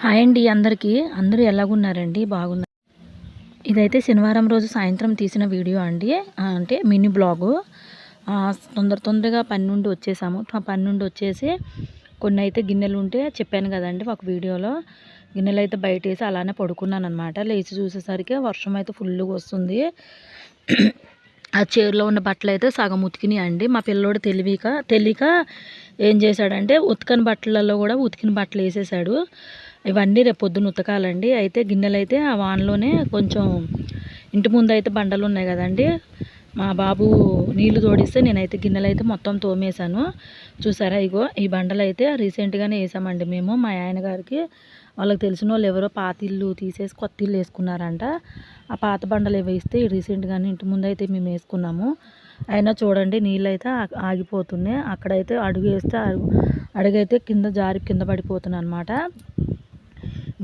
Hi అండి అందరికీ. అందరూ ఎలాగున్నారండి? బాగున్నారు ఇదైతే శనివారం రోజు సాయంత్రం తీసిన వీడియో అండి. అంటే మినీ బ్లాగు. తొందర తొందరగా పని నుండి వచ్చేసాము. ఆ పని నుండి వచ్చేసి కొన్ని అయితే గిన్నెలు ఉంటే చెప్పాను కదండి ఒక వీడియోలో. గిన్నెలు అయితే బయట వేసి అలానే పడుకున్నాను అనమాట లేచి చూసేసరికి వర్షం అయితే ఫుల్గా వస్తుంది. ఆ చీరలో ఉన్న బట్టలు అయితే సగం ఉతికినాయి అండి మా పిల్లోడు తెలివిక తెలియక ఏం చేశాడంటే ఉతకని బట్టలలో కూడా ఉతికిన బట్టలు వేసేసాడు. ఇవన్నీ రేపు పొద్దున్న ఉతకాలండి. అయితే గిన్నెలు అయితే ఆ వానలోనే కొంచెం ఇంటి ముందు అయితే బండలు ఉన్నాయి కదండి. మా బాబు నీళ్ళు తోడిస్తే నేనైతే గిన్నెలు అయితే మొత్తం తోమేశాను. చూసారా ఇగో ఈ బండలు అయితే రీసెంట్గానే వేసామండి మేము. మా ఆయన గారికి వాళ్ళకి తెలిసిన వాళ్ళు ఎవరో పాత ఇల్లు తీసేసి కొత్త ఇల్లు వేసుకున్నారంట. ఆ పాత బండలు వేస్తే రీసెంట్గానే ఇంటి ముందు అయితే మేము వేసుకున్నాము. అయినా చూడండి నీళ్ళు అయితే ఆగిపోతున్నాయి. అక్కడైతే అడుగు వేస్తే అడుగు అడుగైతే కింద జారి కింద పడిపోతున్నాయి అనమాట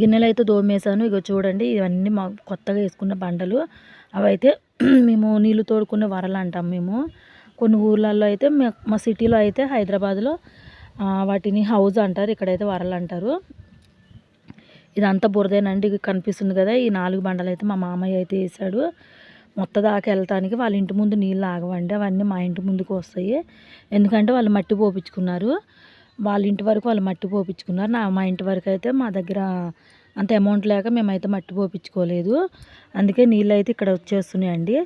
గిన్నెలు అయితే దోమేశాను ఇగో చూడండి ఇవన్నీ మా కొత్తగా వేసుకున్న బండలు. అవైతే మేము నీళ్ళు తోడుకునే వరలు అంటాం మేము. కొన్ని ఊర్లలో అయితే మా సిటీలో అయితే హైదరాబాద్లో వాటిని హౌజ్ అంటారు. ఇక్కడైతే వరలు అంటారు. ఇదంతా బురదేనండి కనిపిస్తుంది కదా. ఈ నాలుగు బండలు అయితే మా మామయ్య అయితే వేసాడు మొత్తం దాకా వెళ్తానికి వాళ్ళ ఇంటి ముందు నీళ్ళు ఆగవండి. అవన్నీ మా ఇంటి ముందుకు వస్తాయి. ఎందుకంటే వాళ్ళు మట్టి పోపించుకున్నారు వాళ్ళ ఇంటి వరకు వాళ్ళు మట్టి పోపించుకున్నారు నా మా ఇంటి వరకు అయితే మా దగ్గర అంత అమౌంట్ లేక మేమైతే మట్టి పోపించుకోలేదు అందుకే నీళ్ళు అయితే ఇక్కడ వచ్చేస్తున్నాయండి.